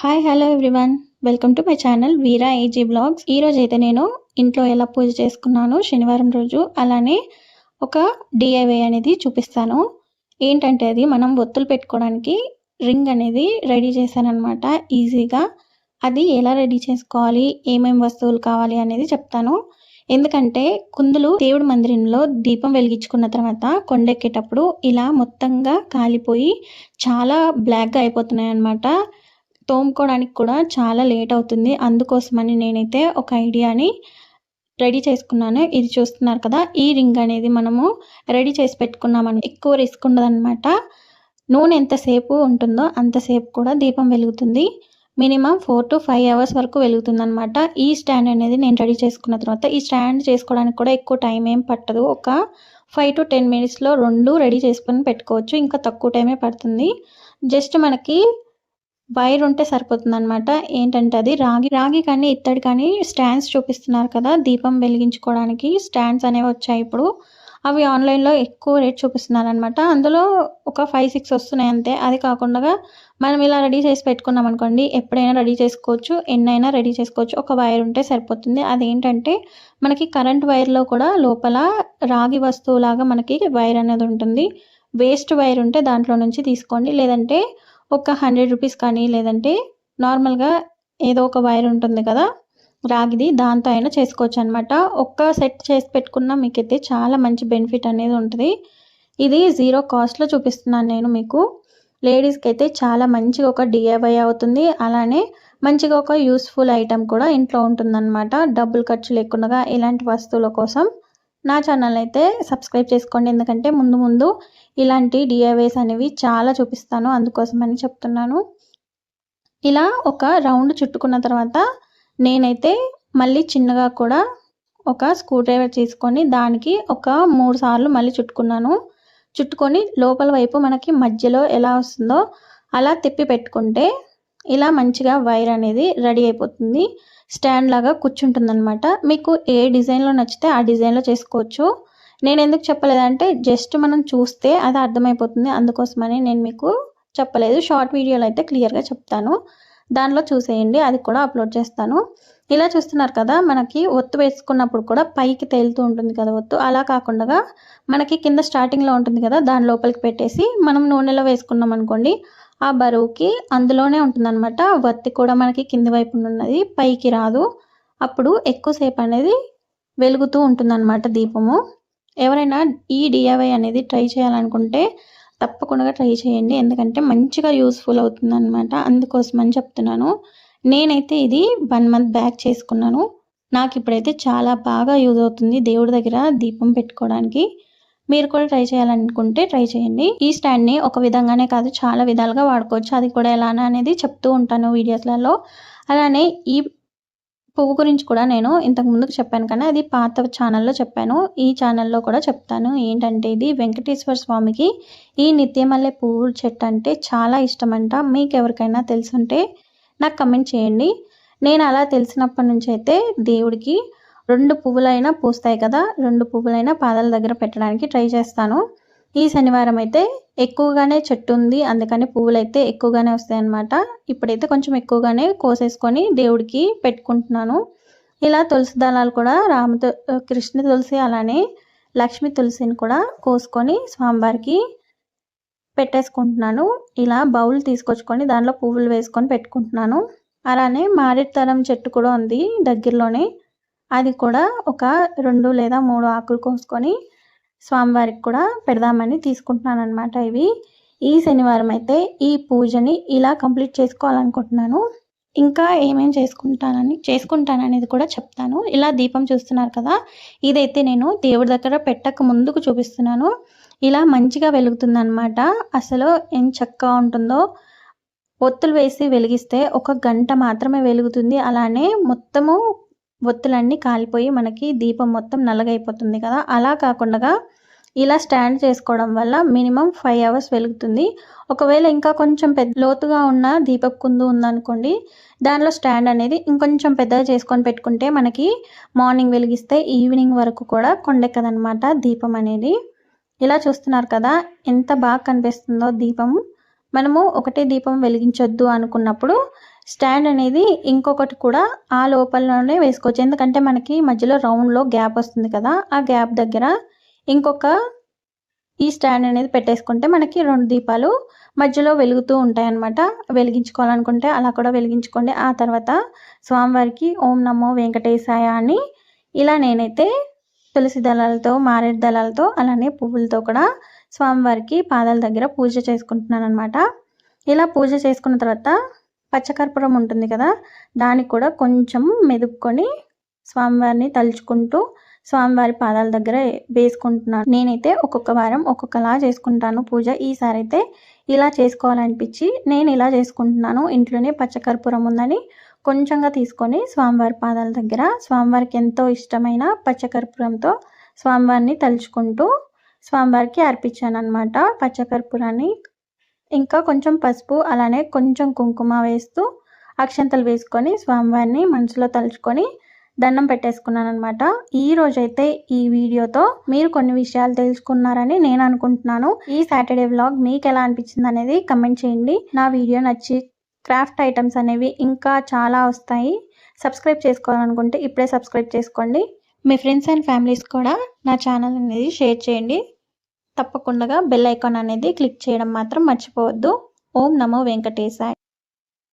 Hi hello everyone welcome to my channel Veera AG blogs ఈరోజు అయితే నేను ఇంట్లో ఎలా పూజ చేసుకున్నాను శనివారం రోజు అలానే ఒక డిఐవై అనేది చూపిస్తాను. ఏంటంటే అది మనం ఒత్తులు పెట్టుకోవడానికి రింగ్ అనేది రెడీ చేశానమాట ఈజీగా అది ఎలా రెడీ చేసుకోవాలి ఏమేమి వస్తువులు కావాలి అనేది చెప్తాను. ఎందుకంటే కుందులు దేవుడి మందిరంలో దీపం వెలిగించుకున్న తర్వాత కొండెక్కేటప్పుడు ఇలా మొత్తంగా కాలిపోయి చాలా బ్లాక్గా అయిపోతున్నాయి అన్నమాట తోముకోవడానికి కూడా చాలా లేట్ అవుతుంది. అందుకోసమని నేనైతే ఒక ఐడియాని రెడీ చేసుకున్నాను. ఇది చూస్తున్నారు కదా ఈ రింగ్ అనేది మనము రెడీ చేసి పెట్టుకున్నామని. ఎక్కువ రిస్క్ ఉండదన్నమాట. నూనె ఎంతసేపు ఉంటుందో అంతసేపు కూడా దీపం వెలుగుతుంది. Minimum four to five hours వరకు వెలుగుతుంది అనమాట ఈ స్టాండ్ అనేది నేను రెడీ చేసుకున్న తర్వాత ఈ స్టాండ్ చేసుకోవడానికి కూడా ఎక్కువ టైం ఏం పట్టదు. ఒక ఫైవ్ టు టెన్ మినిట్స్లో రెండు రెడీ చేసుకొని పెట్టుకోవచ్చు. ఇంకా తక్కువ టైమే పడుతుంది. జస్ట్ మనకి వైర్ ఉంటే సరిపోతుంది అనమాట ఏంటంటే అది రాగి రాగి కానీ ఇత్తడి కానీ స్టాండ్స్ చూపిస్తున్నారు కదా దీపం వెలిగించుకోవడానికి స్టాండ్స్ అనేవి వచ్చాయి ఇప్పుడు. అవి ఆన్లైన్లో ఎక్కువ రేట్ చూపిస్తున్నారు అనమాట అందులో ఒక ఫైవ్ సిక్స్ వస్తున్నాయి అంతే. అది కాకుండా మనం ఇలా రెడీ చేసి పెట్టుకున్నాం అనుకోండి ఎప్పుడైనా రెడీ చేసుకోవచ్చు ఎన్నైనా రెడీ చేసుకోవచ్చు. ఒక వైర్ ఉంటే సరిపోతుంది. అదేంటంటే మనకి కరెంట్ వైర్లో కూడా లోపల రాగి వస్తువులాగా మనకి వైర్ అనేది ఉంటుంది. వేస్ట్ వైర్ ఉంటే దాంట్లో నుంచి తీసుకోండి. లేదంటే ఒక హండ్రెడ్ రూపీస్ కానీ లేదంటే నార్మల్గా ఏదో ఒక వైర్ ఉంటుంది కదా రాగిది దాంతో అయినా చేసుకోవచ్చు అనమాట ఒక్క సెట్ చేసి పెట్టుకున్న మీకైతే చాలా మంచి బెనిఫిట్ అనేది ఉంటుంది. ఇది జీరో కాస్ట్లో చూపిస్తున్నాను నేను మీకు. లేడీస్కి అయితే చాలా మంచిగా ఒక డిఐవై అవుతుంది. అలానే మంచిగా ఒక యూస్ఫుల్ ఐటెం కూడా ఇంట్లో ఉంటుందన్నమాట. డబ్బులు ఖర్చు లేకుండా ఇలాంటి వస్తువుల కోసం. నా ఛానల్ అయితే సబ్స్క్రైబ్ చేసుకోండి. ఎందుకంటే ముందు ముందు ఇలాంటి డిఐవేస్ అనేవి చాలా చూపిస్తాను. అందుకోసమని చెప్తున్నాను. ఇలా ఒక రౌండ్ చుట్టుకున్న తర్వాత నేనైతే మళ్ళీ చిన్నగా కూడా ఒక స్క్రూ డ్రైవర్ తీసుకొని దానికి ఒక మూడు సార్లు మళ్ళీ చుట్టుకున్నాను. చుట్టుకొని లోపల వైపు మనకి మధ్యలో ఎలా వస్తుందో అలా తిప్పి పెట్టుకుంటే ఇలా మంచిగా వైర్ అనేది రెడీ అయిపోతుంది. స్టాండ్ లాగా కూర్చుంటుంది అనమాట మీకు ఏ డిజైన్లో నచ్చితే ఆ డిజైన్లో చేసుకోవచ్చు. నేను ఎందుకు చెప్పలేదంటే జస్ట్ మనం చూస్తే అది అర్థమైపోతుంది. అందుకోసమని నేను మీకు చెప్పలేదు. షార్ట్ వీడియోలో అయితే క్లియర్గా చెప్తాను. దానిలో చూసేయండి. అది కూడా అప్లోడ్ చేస్తాను. ఇలా చూస్తున్నారు కదా మనకి ఒత్తు వేసుకున్నప్పుడు కూడా పైకి తేలుతూ ఉంటుంది కదా ఒత్తు. అలా కాకుండా మనకి కింద స్టార్టింగ్లో ఉంటుంది కదా దాని లోపలికి పెట్టేసి మనం నూనెలో వేసుకున్నాం అనుకోండి ఆ బరువుకి అందులోనే ఉంటుందన్నమాట. వత్తి కూడా మనకి కింది వైపు ఉన్నది పైకి రాదు. అప్పుడు ఎక్కువసేపు అనేది వెలుగుతూ ఉంటుందన్నమాట దీపము. ఎవరైనా ఈ డిఐవై అనేది ట్రై చేయాలనుకుంటే తప్పకుండా ట్రై చేయండి. ఎందుకంటే మంచిగా యూస్ఫుల్ అవుతుంది అనమాట అందుకోసమని చెప్తున్నాను. నేనైతే ఇది వన్ మంత్ బ్యాక్ చేసుకున్నాను. నాకు ఇప్పుడైతే చాలా బాగా యూజ్ అవుతుంది దేవుడి దగ్గర దీపం పెట్టుకోవడానికి. మీరు కూడా ట్రై చేయాలనుకుంటే ట్రై చేయండి. ఈ స్టాండ్ని ఒక విధంగానే కాదు చాలా విధాలుగా వాడుకోవచ్చు. అది కూడా ఎలానా అనేది చెప్తూ ఉంటాను వీడియోస్లలో. అలానే ఈ పువ్వు గురించి కూడా నేను ఇంతకు ముందుకు చెప్పాను కానీ అది పాత ఛానల్లో చెప్పాను. ఈ ఛానల్లో కూడా చెప్తాను. ఏంటంటే ఇది వెంకటేశ్వర స్వామికి ఈ నిత్యమల్లె పువ్వు చెట్టు అంటే చాలా ఇష్టమంట. మీకు ఎవరికైనా తెలుసుంటే నాకు కమెంట్ చేయండి. నేను అలా తెలిసినప్పటి నుంచి అయితే దేవుడికి రెండు పువ్వులైనా పూస్తాయి కదా రెండు పువ్వులైనా పాదాల దగ్గర పెట్టడానికి ట్రై చేస్తాను. ఈ శనివారం అయితే ఎక్కువగానే చెట్టు ఉంది అందుకని పువ్వులైతే ఎక్కువగానే వస్తాయి అన్నమాట ఇప్పుడైతే కొంచెం ఎక్కువగానే కోసేసుకొని దేవుడికి పెట్టుకుంటున్నాను. ఇలా తులసి దళాలు కూడా రామ కృష్ణ తులసి అలానే లక్ష్మి తులసిని కూడా కోసుకొని స్వామివారికి పెట్టేసుకుంటున్నాను. ఇలా బౌల్ తీసుకొచ్చుకొని దానిలో పువ్వులు వేసుకొని పెట్టుకుంటున్నాను. అలానే మారేడుతరం చెట్టు కూడా ఉంది దగ్గరలోనే. అది కూడా ఒక రెండు లేదా మూడు ఆకులు కోసుకొని స్వామివారికి కూడా పెడదామని తీసుకుంటున్నాను అనమాట ఇవి. ఈ శనివారం అయితే ఈ పూజని ఇలా కంప్లీట్ చేసుకోవాలనుకుంటున్నాను. ఇంకా ఏమేమి చేసుకుంటానని చేసుకుంటాననేది కూడా చెప్తాను. ఇలా దీపం చూస్తున్నారు కదా ఇదైతే నేను దేవుడి దగ్గర పెట్టక ముందుకు చూపిస్తున్నాను. ఇలా మంచిగా వెలుగుతుందనమాట అసలు ఏం చక్కగా ఉంటుందో. ఒత్తులు వేసి వెలిగిస్తే ఒక గంట మాత్రమే వెలుగుతుంది. అలానే మొత్తము ఒత్తులన్నీ కాలిపోయి మనకి దీపం మొత్తం నల్లగైపోతుంది కదా. అలా కాకుండా ఇలా స్టాండ్ చేసుకోవడం వల్ల మినిమం ఫైవ్ అవర్స్ వెలుగుతుంది. ఒకవేళ ఇంకా కొంచెం పెద్ద లోతుగా ఉన్న దీపపు కుందు ఉందనుకోండి దానిలో స్టాండ్ అనేది ఇంకొంచెం పెద్దగా చేసుకొని పెట్టుకుంటే మనకి మార్నింగ్ వెలిగిస్తే ఈవినింగ్ వరకు కూడా కొండెక్కదనమాట దీపం అనేది. ఇలా చూస్తున్నారు కదా ఎంత బాగా కనిపిస్తుందో దీపం. మనము ఒకటే దీపం వెలిగించొద్దు అనుకున్నప్పుడు స్టాండ్ అనేది ఇంకొకటి కూడా ఆ లోపలనే వేసుకోవచ్చు. ఎందుకంటే మనకి మధ్యలో రౌండ్లో గ్యాప్ వస్తుంది కదా ఆ గ్యాప్ దగ్గర ఇంకొక ఈ స్టాండ్ అనేది పెట్టేసుకుంటే మనకి రెండు దీపాలు మధ్యలో వెలుగుతూ ఉంటాయి అన్నమాట వెలిగించుకోవాలనుకుంటే అలా కూడా వెలిగించుకోండి. ఆ తర్వాత స్వామివారికి ఓం నమో వెంకటేశాయ అని ఇలా నేనైతే తులసి దళాలతో మారేడు దళాలతో అలానే పువ్వులతో కూడా స్వామివారికి పాదాల దగ్గర పూజ చేసుకుంటున్నాను అనమాట ఇలా పూజ చేసుకున్న తర్వాత పచ్చకర్పూరం ఉంటుంది కదా దానికి కూడా కొంచెం మెదుపుకొని స్వామివారిని తలుచుకుంటూ స్వామివారి పాదాల దగ్గర వేసుకుంటున్నాను. నేనైతే ఒక్కొక్క వారం ఒక్కొక్కలా చేసుకుంటాను పూజ. ఈసారి అయితే ఇలా చేసుకోవాలనిపించి నేను ఇలా చేసుకుంటున్నాను. ఇంట్లోనే పచ్చకర్పూరం ఉందని కొంచెంగా తీసుకొని స్వామివారి పాదాల దగ్గర స్వామివారికి ఎంతో ఇష్టమైన పచ్చకర్పూరంతో స్వామివారిని తలుచుకుంటూ స్వామివారికి అర్పించాను అనమాట పచ్చకర్పూరాన్ని ఇంకా కొంచెం పసుపు అలానే కొంచెం కుంకుమ వేస్తూ అక్షంతలు వేసుకొని స్వామివారిని మనసులో తలుచుకొని దండం పెట్టేసుకున్నాను అనమాట ఈ రోజైతే ఈ వీడియోతో మీరు కొన్ని విషయాలు తెలుసుకున్నారని నేను అనుకుంటున్నాను. ఈ సాటర్డే వ్లాగ్ మీకు ఎలా అనిపించింది అనేది కమెంట్ చేయండి. నా వీడియో నచ్చి క్రాఫ్ట్ ఐటమ్స్ అనేవి ఇంకా చాలా వస్తాయి. సబ్స్క్రైబ్ చేసుకోవాలనుకుంటే ఇప్పుడే సబ్స్క్రైబ్ చేసుకోండి. మీ ఫ్రెండ్స్ అండ్ ఫ్యామిలీస్ కూడా నా ఛానల్ అనేది షేర్ చేయండి. తప్పకుండా బెల్ ఐకాన్ అనేది క్లిక్ చేయడం మాత్రం మర్చిపోవద్దు. ఓం నమో వెంకటేశాయ్.